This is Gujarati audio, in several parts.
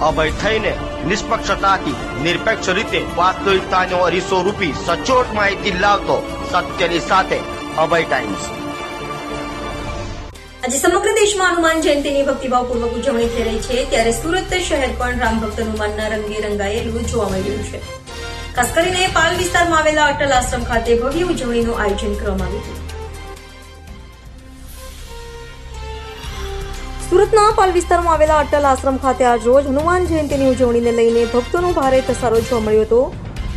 અભય થઈને નિષ્પક્ષતાથી, નિરપેક્ષ રીતે વાસ્તવિકતાનો અરીસો રૂપી સચોટ માહિતી લાવતો સત્યની સાથે અભય ટાઈમ્સ આજે સમગ્ર દેશમાં હનુમાન જયંતિની ભક્તિભાવપૂર્વક ઉજવણી થઈ રહી છે. ત્યારે સુરત શહેર પણ રામ ભક્ત હનુમાનના રંગે રંગાયેલું જોવા મળ્યું છે. ખાસ કરીને પાલ વિસ્તારમાં આવેલા અટલ આશ્રમ ખાતે ભવ્ય ઉજવણીનું આયોજન કરવામાં આવ્યું હતું. સુરતના પાલ વિસ્તારમાં આવેલા અટલ આશ્રમ ખાતે આજ રોજ હનુમાન જયંતિની ઉજવણીને લઈને ભક્તોનો ભારે ધસારો જોવા મળ્યો હતો.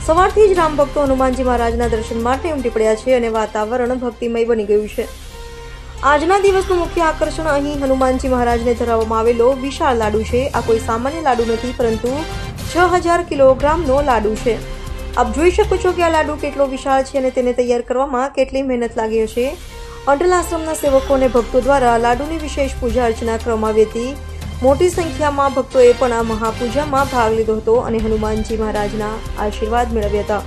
સવારથી જ રામ ભક્તો હનુમાનજી મહારાજના દર્શન માટે ઉમટી પડ્યા છે અને વાતાવરણ ભક્તિમય બની ગયું છે. આજના દિવસનું મુખ્ય આકર્ષણ અહીં હનુમાનજી મહારાજને ધરાવવામાં આવેલો વિશાળ લાડુ છે. આ કોઈ સામાન્ય લાડુ નથી, પરંતુ છ હજાર કિલોગ્રામનો લાડુ છે. આપ જોઈ શકો છો કે આ લાડુ કેટલો વિશાળ છે અને તેને તૈયાર કરવામાં કેટલી મહેનત લાગી હશે. અટલ આશ્રમના સેવકો અને ભક્તો દ્વારા લાડુની વિશેષ પૂજા અર્ચના કરવામાં આવી હતી. મોટી સંખ્યામાં ભક્તોએ પણ આ મહાપૂજામાં ભાગ લીધો હતો અને હનુમાનજી મહારાજના આશીર્વાદ મેળવ્યા હતા.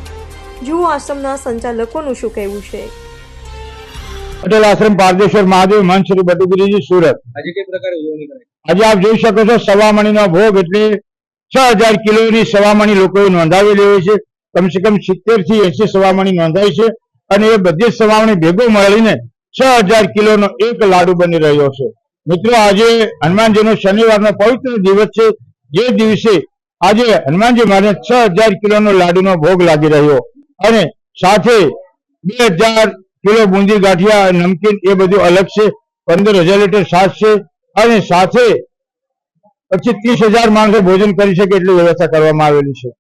જુઓ આશ્રમના સંચાલકોનું શું કહેવું છે. અટલ આશ્રમ પારદેશ્વર મહાદેવ મંચ શ્રી બટુગીરીજી સુરત. આજે કઈ પ્રકારે ઉજવણી કરે આજે આપ જોઈ શકો છો સવામણીનો ભોગ એટલે છ હજાર કિલોની સવામણી લોકોએ નોંધાવેલી હોય છે. કમસે કમ સિત્તેરથી એસી સવામણી નોંધાઈ છે અને એ બધી જ સવામણી ભેગો મળીને છ હજાર કિલોનો એક લાડુ બની રહ્યો છે. મિત્રો, આજે હનુમાનજીનો શનિવારનો પવિત્ર દિવસ છે. જે દિવસે આજે હનુમાનજી મહારાજ છ હજાર કિલોનો લાડુનો ભોગ લાગી રહ્યો. અને સાથે બે હજાર કિલો બુંદી ગાંઠિયા, નમકીન એ બધું અલગ છે. પંદર હજાર લીટર છાશ છે. અને સાથે પછી ત્રીસ હજાર માણસો ભોજન કરી શકે એટલી વ્યવસ્થા કરવામાં આવેલી છે.